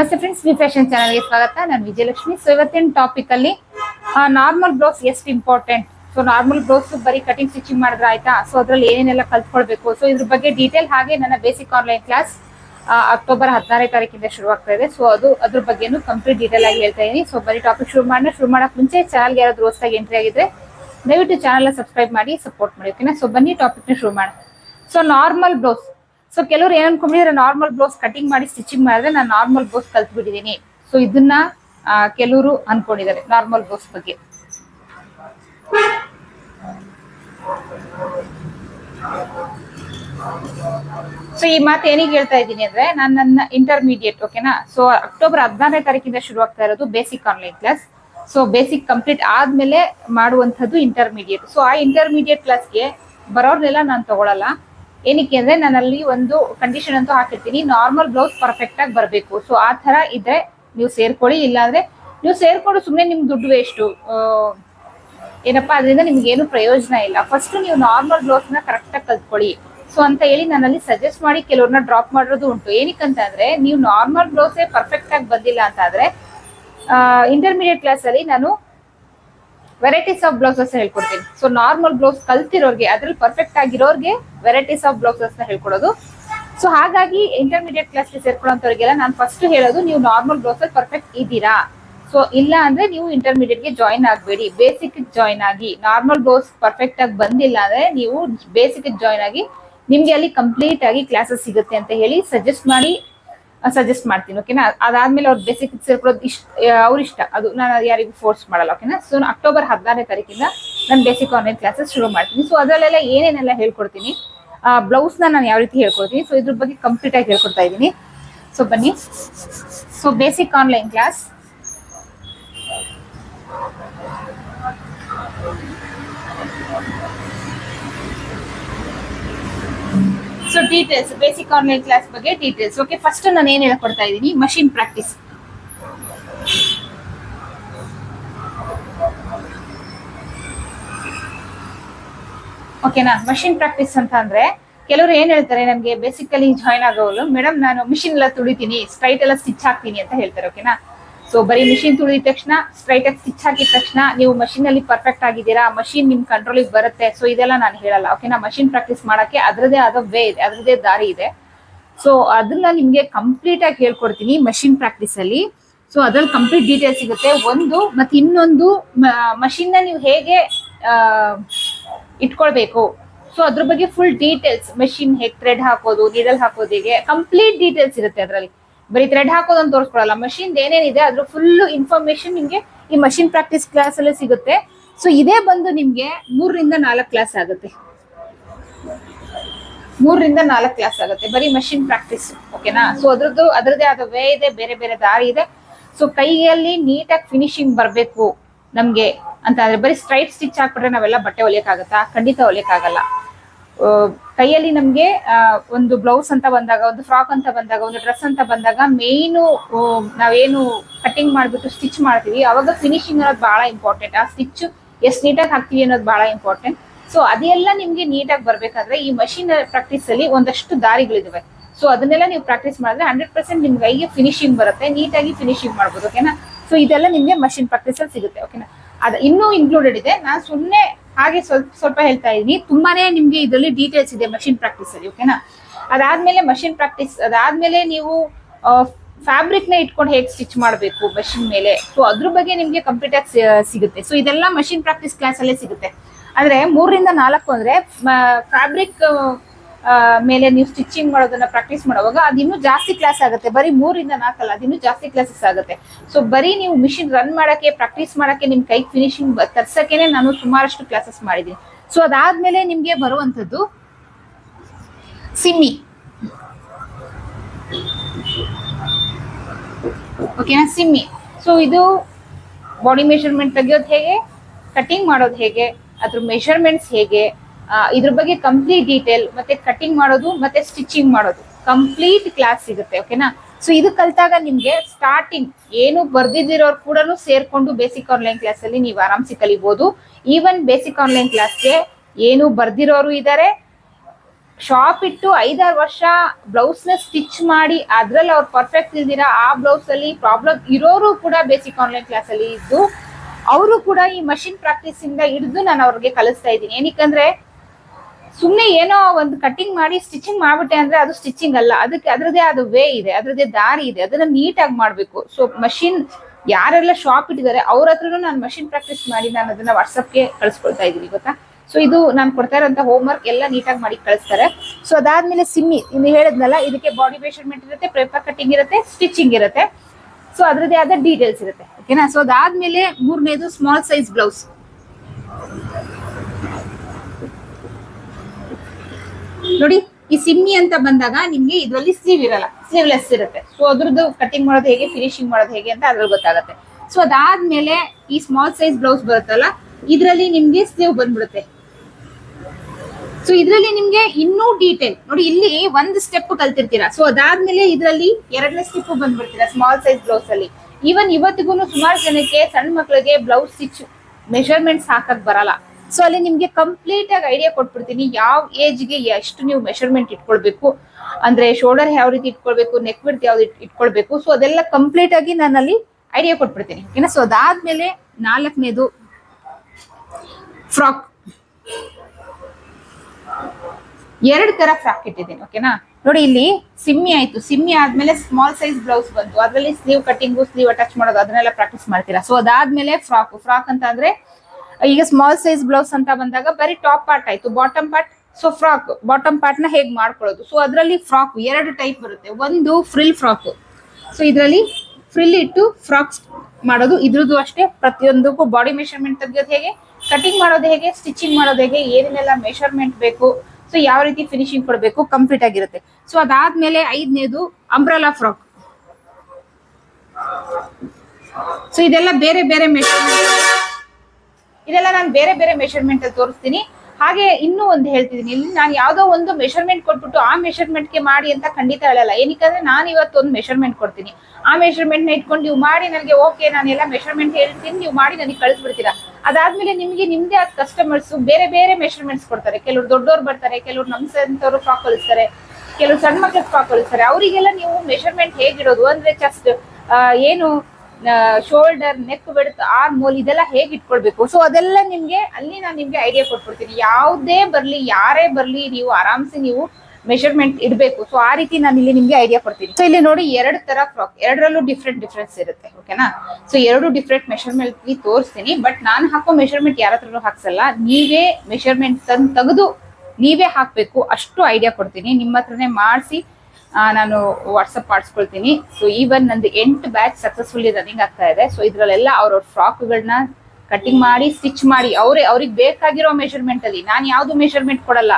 ನಮಸ್ತೆ friends V fashion ಚಾನಲ್ಗೆ ಸ್ವಾಗತ. ನಾನು ವಿಜಯಲಕ್ಷ್ಮಿ. ಸೊ ಇವತ್ತಿನ ಟಾಪಿಕ್ ಅಲ್ಲಿ ನಾರ್ಮಲ್ ಬ್ಲೌಸ್ ಎಷ್ಟು ಇಂಪಾರ್ಟೆಂಟ್ ಸೊ ನಾರ್ಮಲ್ ಬ್ಲೌಸ್ ಬರೀ ಕಟಿಂಗ್ ಸ್ಟಿಚಿಂಗ್ ಮಾಡಿದ್ರೆ ಆಯ್ತಾ? ಸೊ ಅದ್ರಲ್ಲಿ ಏನೇನೆಲ್ಲ ಕಲ್ತ್ಕೊಳ್ಬೇಕು? ಸೊ ಇದ್ರ ಬಗ್ಗೆ ಡೀಟೇಲ್ ಹಾಗೆ ನನ್ನ ಬೇಸಿಕ್ ಆನ್ಲೈನ್ ಕ್ಲಾಸ್ ಅಕ್ಟೋಬರ್ ಹದಿನಾರನೇ ತಾರೀಕಿಂದ ಶುರು ಇದೆ. ಸೊ ಅದು, ಅದ್ರ ಬಗ್ಗೆನೂ ಕಂಪ್ಲೀಟ್ ಡೀಟೇಲ್ ಆಗಿ ಹೇಳ್ತಾ ಇದೀನಿ. ಸೊ ಬರೀ ಟಾಪಿಕ್ ಶುರು ಮಾಡೋಣ. ಶುರು ಮಾಡೋಕೆ ಮುಂಚೆ ಚಾನಲ್ಗೆ ಯಾರಾದ್ರೂ ಹೊಸದಾಗಿ ಎಂಟ್ರಿ ಆಗಿದ್ರೆ, ದಯವಿಟ್ಟು ಚಾನಲ್ ಸಬ್ಸ್ಕ್ರೈಬ್ ಮಾಡಿ ಸಪೋರ್ಟ್ ಮಾಡಿ ಓಕೆನಾ ಸೊ ಬನ್ನಿ ಟಾಪಿಕ್ನ ಶುರು ಮಾಡೋಣ. ಸೊ ನಾರ್ಮಲ್ ಬ್ಲೌಸ್ ಸೊ ಕೆಲವರು ಏನ್ ಅನ್ಕೊಂಡಿದ್ರೆ ನಾರ್ಮಲ್ ಬ್ಲೌಸ್ ಕಟಿಂಗ್ ಮಾಡಿ ಸ್ಟಿಚಿಂಗ್ ಮಾಡಿದ್ರೆ ನಾನು ನಾರ್ಮಲ್ ಬ್ಲೌಸ್ ಕಲ್ತ್ ಬಿಟ್ಟಿದ್ದೀನಿ ಸೊ ಇದನ್ನ ಕೆಲವರು ಅನ್ಕೊಂಡಿದ್ದಾರೆ ನಾರ್ಮಲ್ ಬ್ಲೌಸ್ ಬಗ್ಗೆ. ಸೊ ಈ ಮಾತು ಏನಿಗೆ ಹೇಳ್ತಾ ಇದ್ದೀನಿ ಅಂದ್ರೆ, ನಾನು ನನ್ನ ಇಂಟರ್ಮೀಡಿಯೇಟ್ ಓಕೆನಾ ಸೊ ಅಕ್ಟೋಬರ್ ಹದಿನಾರನೇ ತಾರೀಕಿಂದ ಶುರು ಆಗ್ತಾ ಇರೋದು basic online class so basic complete ಆದ್ಮೇಲೆ ಮಾಡುವಂಥದ್ದು ಇಂಟರ್ಮೀಡಿಯೇಟ್ ಸೊ ಆ ಇಂಟರ್ಮೀಡಿಯೇಟ್ ಕ್ಲಾಸ್ಗೆ ಬರೋರ್ನೆಲ್ಲ ನಾನು ತಗೊಳಲ್ಲ. ಏನಕ್ಕೆ ಅಂದ್ರೆ ನಾನು ಅಲ್ಲಿ ಒಂದು ಕಂಡೀಷನ್ ಅಂತೂ ಹಾಕಿರ್ತೀನಿ. ನಾರ್ಮಲ್ ಬ್ಲೌಸ್ ಪರ್ಫೆಕ್ಟ್ ಆಗಿ ಬರಬೇಕು. ಸೊ ಆ ತರ ಇದ್ರೆ ನೀವು ಸೇರ್ಕೊಳ್ಳಿ. ಇಲ್ಲಾಂದ್ರೆ ನೀವು ಸೇರ್ಕೊಂಡು ಸುಮ್ಮನೆ ನಿಮ್ಗೆ ದುಡ್ಡು ವೇಸ್ಟು ಏನಪ್ಪಾ, ಅದರಿಂದ ನಿಮ್ಗೆ ಏನು ಪ್ರಯೋಜನ ಇಲ್ಲ. ಫಸ್ಟ್ ನೀವು ನಾರ್ಮಲ್ ಬ್ಲೌಸ್ನ ಕರೆಕ್ಟ್ ಆಗಿ ಕಲ್ತ್ಕೊಳ್ಳಿ. ಸೊ ಅಂತ ಹೇಳಿ ನಾನಲ್ಲಿ ಸಜೆಸ್ಟ್ ಮಾಡಿ ಕೆಲವ್ರನ್ನ ಡ್ರಾಪ್ ಮಾಡೋದು ಉಂಟು. ಏನಕ್ಕಂತ ಅಂದ್ರೆ ನೀವು ನಾರ್ಮಲ್ ಬ್ಲೌಸೇ ಪರ್ಫೆಕ್ಟ್ ಆಗಿ ಬಂದಿಲ್ಲ ಅಂತ ಆದ್ರೆ ಇಂಟರ್ಮೀಡಿಯೇಟ್ ಕ್ಲಾಸ್ ಅಲ್ಲಿ ನಾನು ವೆರೈಟೀಸ್ ಆಫ್ ಬ್ಲೌಸಸ್ ಹೇಳ್ಕೊಡ್ತೀನಿ. ಸೊ ನಾರ್ಮಲ್ ಬ್ಲೌಸ್ ಕಲ್ತಿರೋರ್ಗೆ, ಅದ್ರಲ್ಲಿ ಪರ್ಫೆಕ್ಟ್ ಆಗಿರೋರ್ಗೆ ವೆರೈಟೀಸ್ ಆಫ್ ಬ್ಲೌಸಸ್ನ ಹೇಳ್ಕೊಡೋದು. ಸೊ ಹಾಗಾಗಿ ಇಂಟರ್ಮೀಡಿಯೇಟ್ ಕ್ಲಾಸ್ ಸೇರ್ಕೊಳ್ಳೋಂಥವ್ರಿಗೆಲ್ಲ ನಾನು ಫಸ್ಟ್ ಹೇಳೋದು, ನೀವು ನಾರ್ಮಲ್ ಬ್ಲೌಸ್ ಪರ್ಫೆಕ್ಟ್ ಇದ್ದೀರಾ. ಸೊ ಇಲ್ಲ ಅಂದ್ರೆ ನೀವು ಇಂಟರ್ಮೀಡಿಯೇಟ್ಗೆ ಜಾಯಿನ್ ಆಗಬೇಡಿ. ಬೇಸಿಕ್ ಜಾಯಿನ್ ಆಗಿ ನಾರ್ಮಲ್ ಬ್ಲೌಸ್ ಪರ್ಫೆಕ್ಟ್ ಆಗಿ ಬಂದಿಲ್ಲ ಅಂದ್ರೆ ನೀವು ಬೇಸಿಕ್ ಜಾಯಿನ್ ಆಗಿ ನಿಮ್ಗೆ ಅಲ್ಲಿ ಕಂಪ್ಲೀಟ್ ಆಗಿ ಕ್ಲಾಸಸ್ ಸಿಗುತ್ತೆ ಅಂತ ಹೇಳಿ ಸಜೆಸ್ಟ್ ಮಾಡಿ. ಸಜೆಸ್ಟ್ ಮಾಡ್ತೀನಿ ಓಕೆನಾ ಅದಾದ್ಮೇಲೆ ಅವ್ರು ಬೇಸಿಕ್ ಸೇರ್ಕೊಳ್ಳೋದು ಇಷ್ಟ ಅವ್ರ ಇಷ್ಟ. ಅದು ನಾನು ಯಾರಿಗೂ ಫೋರ್ಸ್ ಮಾಡಲ್ಲ ಓಕೆನಾ ಸೊ ಅಕ್ಟೋಬರ್ ಹದಿನಾರನೇ ತಾರೀಕಿಂದ ನಾನು ಬೇಸಿಕ್ ಆನ್ಲೈನ್ ಕ್ಲಾಸಸ್ ಶುರು ಮಾಡ್ತೀನಿ. ಸೊ ಅದರಲ್ಲೆಲ್ಲ ಏನೇನೆಲ್ಲ ಹೇಳ್ಕೊಡ್ತೀನಿ ಬ್ಲೌಸ್ನ ನಾನು ಯಾವ ರೀತಿ ಹೇಳ್ಕೊಡ್ತೀನಿ ಸೊ ಇದ್ರ ಬಗ್ಗೆ ಕಂಪ್ಲೀಟ್ ಆಗಿ ಹೇಳ್ಕೊಡ್ತಾ ಇದ್ದೀನಿ. ಸೊ ಬನ್ನಿ. So basic online class so details basic online class ಬಗ್ಗೆ ಡೀಟೇಲ್ಸ್ ಓಕೆ ಫಸ್ಟ್ ನಾನು ಏನ್ ಹೇಳ್ಕೊಡ್ತಾ ಇದ್ದೀನಿ ಮಷಿನ್ ಪ್ರಾಕ್ಟೀಸ್ ಓಕೆನಾ ಮಷಿನ್ ಪ್ರಾಕ್ಟೀಸ್ ಅಂತ ಅಂದ್ರೆ, ಕೆಲವರು ಏನ್ ಹೇಳ್ತಾರೆ ನಮ್ಗೆ ಬೇಸಿಕಲಿ ಜಾಯ್ನ್ ಆಗೋರು ಮೇಡಮ್ ನಾನು ಮಿಷಿನ್ ಎಲ್ಲ ತುಳಿತೀನಿ ಸ್ಟ್ರೈಟ್ ಎಲ್ಲ ಸ್ಟಿಚ್ ಹಾಕ್ತೀನಿ ಅಂತ ಹೇಳ್ತಾರೆ ಓಕೆನಾ ಸೊ ಬರೀ ಮಿಷಿನ್ ತುಳಿದ ತಕ್ಷಣ ಸ್ಟ್ರೈಟ್ ಆಗಿ ಸ್ಟಿಚ್ ಹಾಕಿದ ತಕ್ಷಣ ನೀವು ಮಷಿನ್ ಅಲ್ಲಿ ಪರ್ಫೆಕ್ಟ್ ಆಗಿದ್ದೀರಾ ಮಷಿನ್ ನಿಮ್ ಕಂಟ್ರೋಲಿಗೆ ಬರುತ್ತೆ. ಸೊ ಇದೆಲ್ಲ ನಾನು ಹೇಳಲ್ಲ. ಓಕೆನಾ ಮಷಿನ್ ಪ್ರಾಕ್ಟೀಸ್ ಮಾಡಕ್ಕೆ ಅದರದೇ ಆದ ವೇ ಇದೆ ಅದರದೇ ದಾರಿ ಇದೆ. ಸೊ ಅದನ್ನ ನಿಮ್ಗೆ ಕಂಪ್ಲೀಟ್ ಆಗಿ ಹೇಳ್ಕೊಡ್ತೀನಿ ಮಷಿನ್ ಪ್ರಾಕ್ಟೀಸ್ ಅಲ್ಲಿ. ಸೊ ಅದ್ರಲ್ಲಿ ಕಂಪ್ಲೀಟ್ ಡೀಟೇಲ್ಸ್ ಸಿಗುತ್ತೆ. ಒಂದು ಮತ್ತೆ ಇನ್ನೊಂದು ಮಷಿನ್ನ ನೀವು ಹೇಗೆ ಇಟ್ಕೊಳ್ಬೇಕು. ಸೊ ಅದ್ರ ಬಗ್ಗೆ ಫುಲ್ ಡೀಟೇಲ್ಸ್ ಮಷಿನ್ ಹೇಗೆ ಥ್ರೆಡ್ ಹಾಕೋದು ನೀಡಲ್ ಹಾಕೋದು, ಹೇಗೆ ಕಂಪ್ಲೀಟ್ ಡೀಟೇಲ್ಸ್ ಇರುತ್ತೆ ಅದರಲ್ಲಿ. ಬರೀ ಥ್ರೆಡ್ ಹಾಕೋದು ಅಂತ ತೋರಿಸ್ಕೊಡಲ್ಲ ಮಷಿನ್ ಏನೇನಿದೆ, ಅದ್ರ ಫುಲ್ ಇನ್ಫಾರ್ಮೇಶನ್ ನಿಮಗೆ ಈ ಮಷಿನ್ ಪ್ರಾಕ್ಟೀಸ್ ಕ್ಲಾಸ್ ಅಲ್ಲೇ ಸಿಗುತ್ತೆ. ಸೊ ಇದೇ ಬಂದು ನಿಮಗೆ ಮೂರರಿಂದ ನಾಲ್ಕು ಕ್ಲಾಸ್ ಆಗುತ್ತೆ. ಮೂರರಿಂದ ನಾಲ್ಕು ಕ್ಲಾಸ್ ಆಗುತ್ತೆ, ಬರೀ ಮಷಿನ್ ಪ್ರಾಕ್ಟೀಸ್ ಓಕೆನಾ ಸೊ ಅದ್ರದ್ದು ಅದರದೇ ಆದ ವೇ ಇದೆ, ಬೇರೆ ಬೇರೆ ದಾರಿ ಇದೆ. ಸೊ ಕೈಯಲ್ಲಿ ನೀಟಾಗಿ ಫಿನಿಶಿಂಗ್ ಬರಬೇಕು ನಮಗೆ. ಅಂತ ಅಂದ್ರೆ ಬರೀ ಸ್ಟ್ರೈಟ್ ಸ್ಟಿಚ್ ಹಾಕ್ಬಿಟ್ರೆ ನಾವೆಲ್ಲ ಬಟ್ಟೆ ಹೊಲಿಯಕ್ಕಾಗತ್ತಾ? ಖಂಡಿತ ಹೊಲಿಯಕ್ಕಾಗಲ್ಲ. ಕೈಯಲ್ಲಿ ನಮ್ಗೆ ಒಂದು ಬ್ಲೌಸ್ ಅಂತ ಬಂದಾಗ, ಒಂದು ಫ್ರಾಕ್ ಅಂತ ಬಂದಾಗ, ಒಂದು ಡ್ರೆಸ್ ಅಂತ ಬಂದಾಗ ಮೇಯ್ನು ನಾವೇನು ಕಟ್ಟಿಂಗ್ ಮಾಡ್ಬಿಟ್ಟು ಸ್ಟಿಚ್ ಮಾಡ್ತೀವಿ. ಅವಾಗ ಫಿನಿಶಿಂಗ್ ಅನ್ನೋದು ಬಹಳ ಇಂಪಾರ್ಟೆಂಟ್ ಆ ಸ್ಟಿಚ್ ಎಷ್ಟು ನೀಟಾಗಿ ಹಾಕ್ತೀವಿ ಅನ್ನೋದು ಬಹಳ ಇಂಪಾರ್ಟೆಂಟ್ ಸೊ ಅದೆಲ್ಲ ನಿಮ್ಗೆ ನೀಟಾಗಿ ಬರ್ಬೇಕಾದ್ರೆ ಈ ಮಷಿನ್ ಪ್ರಾಕ್ಟೀಸ್ ಅಲ್ಲಿ ಒಂದಷ್ಟು ದಾರಿಗಳಿದಾವೆ. ಸೊ ಅದನ್ನೆಲ್ಲ ನೀವು ಪ್ರಾಕ್ಟೀಸ್ ಮಾಡಿದ್ರೆ ಹಂಡ್ರೆಡ್ ಪರ್ಸೆಂಟ್ ನಿಮ್ಗೆ ಕೈಗೆ ಫಿನಿಶಿಂಗ್ ಬರುತ್ತೆ. ನೀಟಾಗಿ ಫಿನಿಶಿಂಗ್ ಮಾಡ್ಬೋದು ಓಕೆನಾ ಸೊ ಇದೆಲ್ಲ ನಿಮ್ಗೆ ಮಷಿನ್ ಪ್ರಾಕ್ಟೀಸ್ ಅಲ್ಲಿ ಸಿಗುತ್ತೆ ಓಕೆನಾ ಅದು ಇನ್ನೂ ಇನ್ಕ್ಲೂಡೆಡ್ ಇದೆ. ನಾನು ಸುಮ್ಮನೆ ಹಾಗೆ ಸ್ವಲ್ಪ ಸ್ವಲ್ಪ ಹೇಳ್ತಾ ಇದೀನಿ. ತುಂಬಾನೇ ನಿಮ್ಗೆ ಇದರಲ್ಲಿ ಡೀಟೇಲ್ಸ್ ಇದೆ ಮಷಿನ್ ಪ್ರಾಕ್ಟೀಸ್ ಅಲ್ಲಿ ಓಕೆನಾ ಅದಾದ್ಮೇಲೆ ಮಷಿನ್ ಪ್ರಾಕ್ಟೀಸ್ ಅದಾದ್ಮೇಲೆ ನೀವು ಫ್ಯಾಬ್ರಿಕ್ನ ಇಟ್ಕೊಂಡು ಹೇಗೆ ಸ್ಟಿಚ್ ಮಾಡಬೇಕು ಮಷಿನ್ ಮೇಲೆ? ಸೊ ಅದ್ರ ಬಗ್ಗೆ ನಿಮ್ಗೆ ಕಂಪ್ಲೀಟ್ ಆಗಿ ಸಿಗುತ್ತೆ. ಸೊ ಇದೆಲ್ಲ ಮಷಿನ್ ಪ್ರಾಕ್ಟೀಸ್ ಕ್ಲಾಸ್ ಅಲ್ಲೇ ಸಿಗುತ್ತೆ. ಅಂದ್ರೆ ಮೂರರಿಂದ ನಾಲ್ಕು ಅಂದ್ರೆ ಫ್ಯಾಬ್ರಿಕ್ ಮೇಲೆ ನೀವು ಸ್ಟಿಚಿಂಗ್ ಮಾಡೋದನ್ನ ಪ್ರಾಕ್ಟೀಸ್ ಮಾಡುವಾಗ ಅದಿನ್ನು ಜಾಸ್ತಿ ಕ್ಲಾಸ್ ಆಗುತ್ತೆ. ಬರೀ ಮೂರಿಂದ ನಾಲ್ಕಲ್ಲ ಅದಿನ್ನೂ ಜಾಸ್ತಿ ಕ್ಲಾಸಸ್ ಆಗುತ್ತೆ. ಸೊ ಬರೀ ನೀವು ಮಿಷಿನ್ ರನ್ ಮಾಡಕ್ಕೆ ಪ್ರಾಕ್ಟೀಸ್ ಮಾಡೋಕೆ ನಿಮ್ ಕೈ ಫಿನಿಶಿಂಗ್ ತರ್ಸಕ್ಕೇನೆ ನಾನು ಸುಮಾರಷ್ಟು ಕ್ಲಾಸಸ್ ಮಾಡಿದ್ದೀನಿ. ಸೊ ಅದಾದ್ಮೇಲೆ ನಿಮ್ಗೆ ಬರುವಂತದ್ದು ಸಿಮ್ಮಿ ಓಕೆನಾ ಸಿಮ್ಮಿ ಸೊ ಇದು ಬಾಡಿ ಮೆಷರ್ಮೆಂಟ್ ತೆಗಿಯೋದು ಹೇಗೆ ಕಟಿಂಗ್ ಮಾಡೋದು ಹೇಗೆ, ಅದ್ರ ಮೆಷರ್ಮೆಂಟ್ಸ್ ಹೇಗೆ ಇದ್ರ ಬಗ್ಗೆ ಕಂಪ್ಲೀಟ್ ಡೀಟೇಲ್ ಮತ್ತೆ ಕಟಿಂಗ್ ಮಾಡೋದು, ಮತ್ತೆ ಸ್ಟಿಚಿಂಗ್ ಮಾಡೋದು. ಕಂಪ್ಲೀಟ್ ಕ್ಲಾಸ್ ಸಿಗುತ್ತೆ ಓಕೆನಾ ಸೊ ಇದು ಕಲ್ತಾಗ ನಿಮ್ಗೆ ಸ್ಟಾರ್ಟಿಂಗ್ ಏನು ಬರ್ದಿದ್ದಿರೋರು ಕೂಡ ಸೇರ್ಕೊಂಡು ಬೇಸಿಕ್ ಆನ್ಲೈನ್ ಕ್ಲಾಸ್ ಅಲ್ಲಿ ನೀವು ಆರಾಮ್ಸಿ ಕಲಿಬಹುದು ಈವನ್ ಬೇಸಿಕ್ ಆನ್ಲೈನ್ ಕ್ಲಾಸ್ಗೆ ಏನು ಬರ್ದಿರೋರು ಇದ್ದಾರೆ ಶಾಪ್ ಇಟ್ಟು ಐದಾರು ವರ್ಷ ಬ್ಲೌಸ್ನ ಸ್ಟಿಚ್ ಮಾಡಿ ಅದ್ರಲ್ಲಿ ಅವ್ರು ಪರ್ಫೆಕ್ಟ್ ಇಲ್ದಿರಾ ಆ ಬ್ಲೌಸ್ ಅಲ್ಲಿ ಪ್ರಾಬ್ಲಮ್ ಇರೋರು ಕೂಡ ಬೇಸಿಕ್ ಆನ್ಲೈನ್ ಕ್ಲಾಸ್ ಅಲ್ಲಿ ಇದ್ದು, ಅವರು ಕೂಡ ಈ ಮಷಿನ್ ಪ್ರಾಕ್ಟೀಸ್ ಇಂದ ಹಿಡಿದು ನಾನು ಅವ್ರಿಗೆ ಕಲಿಸ್ತಾ ಇದ್ದೀನಿ. ಏನಕ್ಕಂದ್ರೆ ಸುಮ್ನೆ ಏನೋ ಒಂದು ಕಟ್ಟಿಂಗ್ ಮಾಡಿ ಸ್ಟಿಚಿಂಗ್ ಮಾಡ್ಬಿಟ್ಟೆ ಅಂದ್ರೆ ಅದು ಸ್ಟಿಚಿಂಗ್ ಅಲ್ಲ. ಅದಕ್ಕೆ ಅದರದೇ ಆದ ವೇ ಇದೆ ಅದರದೇ ದಾರಿ ಇದೆ. ಅದನ್ನ ನೀಟಾಗಿ ಮಾಡಬೇಕು. ಸೊ ಮಷಿನ್ ಯಾರೆಲ್ಲ ಶಾಪ್ ಇಟ್ಟಿದ್ದಾರೆ, ಅವ್ರ ಹತ್ರನೂ ನಾನು ಮಷಿನ್ ಪ್ರಾಕ್ಟೀಸ್ ಮಾಡಿ ನಾನು ಅದನ್ನ ವಾಟ್ಸಪ್ಗೆ ಕಳಿಸ್ಕೊಳ್ತಾ ಇದ್ದೀನಿ, ಗೊತ್ತಾ? ಸೊ ಇದು ನಾನು ಕೊಡ್ತಾ ಇರೋಂಥ ಹೋಮ್ವರ್ಕ್ ಎಲ್ಲ ನೀಟಾಗಿ ಮಾಡಿ ಕಳಿಸ್ತಾರೆ. ಸೊ ಅದಾದ್ಮೇಲೆ ಸಿಮ್ಮಿ ಇನ್ನು ಹೇಳಿದ್ನಲ್ಲ, ಇದಕ್ಕೆ ಬಾಡಿ ಮೆಷರ್ಮೆಂಟ್ ಇರುತ್ತೆ ಪೇಪರ್ ಕಟ್ಟಿಂಗ್ ಇರುತ್ತೆ ಸ್ಟಿಚಿಂಗ್ ಇರುತ್ತೆ. ಸೊ ಅದರದೇ ಆದ ಡೀಟೇಲ್ಸ್ ಇರುತ್ತೆ ಓಕೆನಾ ಸೊ ಅದಾದ್ಮೇಲೆ ಮೂರನೇದು ಸ್ಮಾಲ್ ಸೈಜ್ ಬ್ಲೌಸ್ ನೋಡಿ, ಈ ಸಿಮ್ಮಿ ಅಂತ ಬಂದಾಗ ನಿಮ್ಗೆ ಇದರಲ್ಲಿ ಸ್ಲೀವ್ ಇರಲ್ಲ. ಸ್ಲೀವ್ಲೆಸ್ ಇರುತ್ತೆ. ಸೊ ಅದ್ರದ್ದು ಕಟಿಂಗ್ ಮಾಡೋದು ಹೇಗೆ ಫಿನಿಶಿಂಗ್ ಮಾಡೋದು ಹೇಗೆ ಅಂತ ಅದ್ರಲ್ಲಿ ಗೊತ್ತಾಗುತ್ತೆ. ಸೊ ಅದಾದ್ಮೇಲೆ ಈ ಸ್ಮಾಲ್ ಸೈಜ್ ಬ್ಲೌಸ್ ಬರುತ್ತಲ್ಲ, ಇದರಲ್ಲಿ ನಿಮ್ಗೆ ಸ್ಲೀವ್ ಬಂದ್ಬಿಡುತ್ತೆ. ಸೊ ಇದರಲ್ಲಿ ನಿಮ್ಗೆ ಇನ್ನೂ ಡೀಟೇಲ್ ನೋಡಿ, ಇಲ್ಲಿ ಒಂದು ಸ್ಟೆಪ್ ಕಲ್ತಿರ್ತೀರಾ. ಸೊ ಅದಾದ್ಮೇಲೆ ಇದರಲ್ಲಿ ಎರಡನೇ ಸ್ಟೆಪ್ ಬಂದ್ಬಿಡ್ತೀರಾ ಸ್ಮಾಲ್ ಸೈಜ್ ಬ್ಲೌಸ್ ಅಲ್ಲಿ. ಈವನ್ ಇವತ್ತಿಗೂ ಸುಮಾರು ಜನಕ್ಕೆ ಸಣ್ಣ ಮಕ್ಕಳಿಗೆ ಬ್ಲೌಸ್ ಸ್ಟಿಚ್ ಮೆಷರ್ಮೆಂಟ್ಸ್ ಹಾಕಕ್ ಬರಲ್ಲ. ಸೊ ಅಲ್ಲಿ ನಿಮ್ಗೆ ಕಂಪ್ಲೀಟ್ ಆಗಿ ಐಡಿಯಾ ಕೊಟ್ಬಿಡ್ತೀನಿ. ಯಾವ ಏಜ್ಗೆ ಎಷ್ಟು ನೀವು ಮೆಷರ್ಮೆಂಟ್ ಇಟ್ಕೊಳ್ಬೇಕು? ಅಂದ್ರೆ ಶೋಲ್ಡರ್ ಯಾವ ರೀತಿ ಇಟ್ಕೊಳ್ಬೇಕು? ನೆಕ್ ಬಿಡ್ತ್ ಯಾವ್ದು ಇಟ್- ಇಟ್ಕೊಳ್ಬೇಕು? ಸೊ ಅದೆಲ್ಲ ಕಂಪ್ಲೀಟ್ ಆಗಿ ನಾನು ಅಲ್ಲಿ ಐಡಿಯಾ ಕೊಟ್ಬಿಡ್ತೀನಿ. ಓಕೆನಾ ಸೊ ಅದಾದ್ಮೇಲೆ ನಾಲ್ಕನೇದು ಫ್ರಾಕ್ ಎರಡು ತರ ಫ್ರಾಕ್ ಇಟ್ಟಿದ್ದೀನಿ ಓಕೆನಾ ನೋಡಿ, ಇಲ್ಲಿ ಸಿಮ್ಮಿ ಆಯ್ತು. ಸಿಮ್ಮಿ ಆದ್ಮೇಲೆ ಸ್ಮಾಲ್ ಸೈಜ್ ಬ್ಲೌಸ್ ಬಂತು. ಅದರಲ್ಲಿ ಸ್ಲೀವ್ ಕಟಿಂಗು ಸ್ಲೀವ್ ಅಟ್ಯಾಚ್ ಮಾಡೋದು, ಅದನ್ನೆಲ್ಲ ಪ್ರಾಕ್ಟೀಸ್ ಮಾಡ್ತೀರಾ? ಸೊ ಅದಾದ್ಮೇಲೆ ಫ್ರಾಕ್ ಫ್ರಾಕ್ ಅಂತ ಅಂದ್ರೆ ಈಗ ಸ್ಮಾಲ್ ಸೈಜ್ ಬ್ಲೌಸ್ ಅಂತ ಬಂದಾಗ ಬರೀ ಟಾಪ್ ಪಾರ್ಟ್ ಆಯ್ತು bottom part so frock bottom ಪಾರ್ಟ್ನ ಹೇಗೆ ಮಾಡ್ಕೊಳ್ಳೋದು? ಸೊ ಅದರಲ್ಲಿ ಫ್ರಾಕ್ ಎರಡು ಟೈಪ್ ಬರುತ್ತೆ. ಒಂದು ಫ್ರಿಲ್ ಫ್ರಾಕ್ ಸೊ ಇದರಲ್ಲಿ ಫ್ರಿಲ್ ಇಟ್ಟು ಫ್ರಾಕ್ಸ್ ಮಾಡೋದು. ಇದ್ರದ್ದು ಅಷ್ಟೇ, ಪ್ರತಿಯೊಂದಕ್ಕೂ ಬಾಡಿ ಮೆಷರ್ಮೆಂಟ್ ತೆಗೆಯೋದು ಹೇಗೆ? ಕಟಿಂಗ್ ಮಾಡೋದು ಹೇಗೆ? ಸ್ಟಿಚಿಂಗ್ ಮಾಡೋದು ಹೇಗೆ? ಏನೇನೆಲ್ಲ ಮೆಷರ್ಮೆಂಟ್ ಬೇಕು? ಸೊ ಯಾವ ರೀತಿ ಫಿನಿಶಿಂಗ್ ಕೊಡಬೇಕು? ಕಂಪ್ಲೀಟ್ ಆಗಿರುತ್ತೆ. ಸೊ ಅದಾದ್ಮೇಲೆ ಐದನೇದು ಅಂಬ್ರಲಾ ಫ್ರಾಕ್ ಸೊ ಇದೆಲ್ಲ ಬೇರೆ ಬೇರೆ ಮೆಷರ್ಮೆಂಟ್ ಇದೆಲ್ಲ ನಾನು ಬೇರೆ ಬೇರೆ ಮೆಷರ್ಮೆಂಟ್ ಅಲ್ಲಿ ತೋರಿಸ್ತೀನಿ. ಹಾಗೆ ಇನ್ನೂ ಒಂದು ಹೇಳ್ತಿದ್ದೀನಿ. ಇಲ್ಲಿ ನಾನು ಯಾವುದೋ ಒಂದು ಮೆಷರ್ಮೆಂಟ್ ಕೊಟ್ಬಿಟ್ಟು ಆ ಮೆಷರ್ಮೆಂಟ್ಗೆ ಮಾಡಿ ಅಂತ ಖಂಡಿತ ಹೇಳಲ್ಲ. ಏನಕ್ಕಂದ್ರೆ ನಾನು ಇವತ್ತು ಒಂದು ಮೆಷರ್ಮೆಂಟ್ ಕೊಡ್ತೀನಿ. ಆ ಮೆಷರ್ಮೆಂಟ್ನ ಇಟ್ಕೊಂಡು ನೀವು ಮಾಡಿ ನನಗೆ ಓಕೆ ನಾನೆಲ್ಲ ಮೆಷರ್ಮೆಂಟ್ ಹೇಳ್ತೀನಿ. ನೀವು ಮಾಡಿ ನನಗೆ ಕಳಿಸ್ಬಿಡ್ತೀರಾ? ಅದಾದ್ಮೇಲೆ ನಿಮಗೆ ನಿಮ್ಮದೇ ಆದ ಕಸ್ಟಮರ್ಸ್ ಬೇರೆ ಬೇರೆ ಮೆಷರ್ಮೆಂಟ್ಸ್ ಕೊಡ್ತಾರೆ. ಕೆಲವರು ದೊಡ್ಡವ್ರು ಬರ್ತಾರೆ, ಕೆಲವರು ನಮ್ಮ ಸಂತವ್ರು ಫ್ರಾಕ್ ಕಳಿಸ್ತಾರೆ ಕೆಲವು ಸಣ್ಣ ಮಕ್ಳಿಗೆ ಫ್ರಾಕ್ ಕಳಿಸ್ತಾರೆ ಅವರಿಗೆಲ್ಲ ನೀವು ಮೆಷರ್ಮೆಂಟ್ ಹೇಗಿಡೋದು? ಅಂದ್ರೆ ಜಸ್ಟ್ ಏನು shoulder neck breadth armhole ಇದೆಲ್ಲ ಹೇಗೆ ಇಟ್ಕೊಳ್ಬೇಕು? ಸೊ ಅದೆಲ್ಲ ನಿಮ್ಗೆ, ಅಲ್ಲಿ ನಾನು ನಿಮ್ಗೆ ಐಡಿಯಾ ಕೊಟ್ಬಿಡ್ತೀನಿ. ಯಾವುದೇ ಬರ್ಲಿ, ಯಾರೇ ಬರ್ಲಿ, ನೀವು ಆರಾಮ್ಸೆ ನೀವು ಮೆಷರ್ಮೆಂಟ್ ಇಡಬೇಕು. ಸೊ ಆ ರೀತಿ ನಾನು ಇಲ್ಲಿ ನಿಮ್ಗೆ ಐಡಿಯಾ ಕೊಡ್ತೀನಿ. ಸೊ ಇಲ್ಲಿ ನೋಡಿ ಎರಡು ತರ ಫ್ರಾಕ್ ಎರಡರಲ್ಲೂ ಡಿಫ್ರೆಂಟ್ ಡಿಫ್ರೆನ್ಸ್ ಇರುತ್ತೆ. ಓಕೆನಾ ಸೊ ಎರಡು ಡಿಫ್ರೆಂಟ್ ಮೆಷರ್ಮೆಂಟ್ ತೋರಿಸ್ತೀನಿ. ಬಟ್ ನಾನು ಹಾಕೋ ಮೆಷರ್ಮೆಂಟ್ ಯಾರ ಹತ್ರನೂ ಹಾಕ್ಸಲ್ಲ. ನೀವೇ ಮೆಷರ್ಮೆಂಟ್ ತಂದು ತೆಗೆದು ನೀವೇ ಹಾಕಬೇಕು. ಅಷ್ಟು ಐಡಿಯಾ ಕೊಡ್ತೀನಿ. ನಿಮ್ಮ ಹತ್ರನೇ ಮಾಡಿಸಿ ನಾನು ವಾಟ್ಸಪ್ ಮಾಡಿಸ್ಕೊಳ್ತೀನಿ. ಸೊ ಈವನ್ ನಂದು ಎಂಟು ಬ್ಯಾಚ್ ಸಕ್ಸಸ್ಫುಲ್ಲಿ ರನ್ನಿಂಗ್ ಆಗ್ತಾ ಇದೆ. ಸೊ ಇದ್ರಲ್ಲೆಲ್ಲ ಅವ್ರವ್ರ ಫ್ರಾಕ್ಗಳನ್ನ ಕಟಿಂಗ್ ಮಾಡಿ ಸ್ಟಿಚ್ ಮಾಡಿ, ಅವರೇ ಅವ್ರಿಗೆ ಬೇಕಾಗಿರೋ ಮೆಷರ್ಮೆಂಟ್ ಅಲ್ಲಿ. ನಾನು ಯಾವ್ದು ಮೆಷರ್ಮೆಂಟ್ ಕೊಡಲ್ಲ.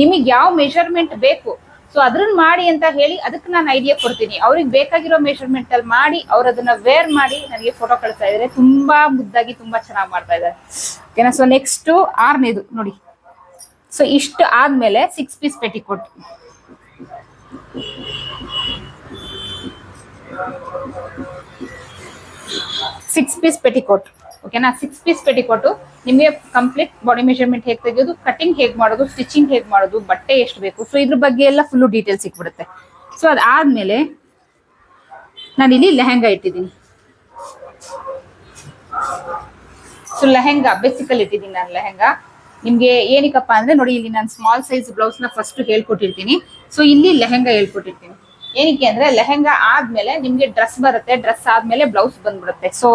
ನಿಮಗೆ ಯಾವ ಮೆಷರ್ಮೆಂಟ್ ಬೇಕು? ಸೊ ಅದ್ರನ್ನ ಮಾಡಿ ಅಂತ ಹೇಳಿ ಅದಕ್ಕೆ ನಾನು ಐಡಿಯಾ ಕೊಡ್ತೀನಿ. ಅವ್ರಿಗೆ ಬೇಕಾಗಿರೋ ಮೆಷರ್ಮೆಂಟ್ ಅಲ್ಲಿ ಮಾಡಿ, ಅವ್ರು ಅದನ್ನ ವೇರ್ ಮಾಡಿ ನನಗೆ ಫೋಟೋ ಕಳಿಸ್ತಾ ಇದ್ದಾರೆ ತುಂಬಾ ಮುದ್ದಾಗಿ, ತುಂಬಾ ಚೆನ್ನಾಗಿ ಮಾಡ್ತಾ ಇದ್ದಾರೆ ಓಕೆನಾ ಸೊ ನೆಕ್ಸ್ಟ್ ಆರನೇದು, ನೋಡಿ. ಸೊ ಇಷ್ಟು ಆದ್ಮೇಲೆ six piece petticoat six piece petticoat ಓಕೆನಾ ಸಿಕ್ಸ್ ಪೀಸ್ ಪೆಟಿಕೋಟು ನಿಮಗೆ ಕಂಪ್ಲೀಟ್ ಬಾಡಿ ಮೆಷರ್ಮೆಂಟ್ ಹೇಗೆ ತೆಗೆಯೋದು ಕಟಿಂಗ್ ಹೇಗೆ ಮಾಡೋದು ಸ್ಟಿಚಿಂಗ್ ಹೇಗೆ ಮಾಡೋದು, ಬಟ್ಟೆ ಎಷ್ಟು ಬೇಕು? ಸೊ ಇದ್ರ ಬಗ್ಗೆ ಎಲ್ಲ ಫುಲ್ಲು ಡೀಟೇಲ್ಸ್ ಸಿಕ್ಬಿಡುತ್ತೆ. ಸೊ ಅದಾದ್ಮೇಲೆ ನಾನಿಲ್ಲಿ ಲೆಹೆಂಗಾ ಇಟ್ಟಿದ್ದೀನಿ. ಸೊ ಲೆಹೆಂಗಾ ಬೇಸಿಕಲ್ ಇಟ್ಟಿದ್ದೀನಿ ನಾನು ಲೆಹೆಂಗಾ. ನಿಮಗೆ ಏನಕ್ಕಪ್ಪ ಅಂದ್ರೆ ನೋಡಿ, ಇಲ್ಲಿ ನಾನು ಸ್ಮಾಲ್ ಸೈಜ್ ಬ್ಲೌಸ್ನ ಫಸ್ಟ್ ಹೇಳ್ಕೊಟ್ಟಿರ್ತೀನಿ. ಸೊ ಇಲ್ಲಿ ಲೆಹೆಂಗಾ ಹೇಳ್ಕೊಟ್ಟಿರ್ತೀನಿ. ಏನಕ್ಕೆ ಅಂದ್ರೆ ಲೆಹಂಗಾ ಆದ್ಮೇಲೆ ನಿಮ್ಗೆ ಡ್ರೆಸ್ ಬರುತ್ತೆ. ಡ್ರೆಸ್ ಆದ್ಮೇಲೆ ಬ್ಲೌಸ್ ಬಂದ್ಬಿಡುತ್ತೆ. ಸೊ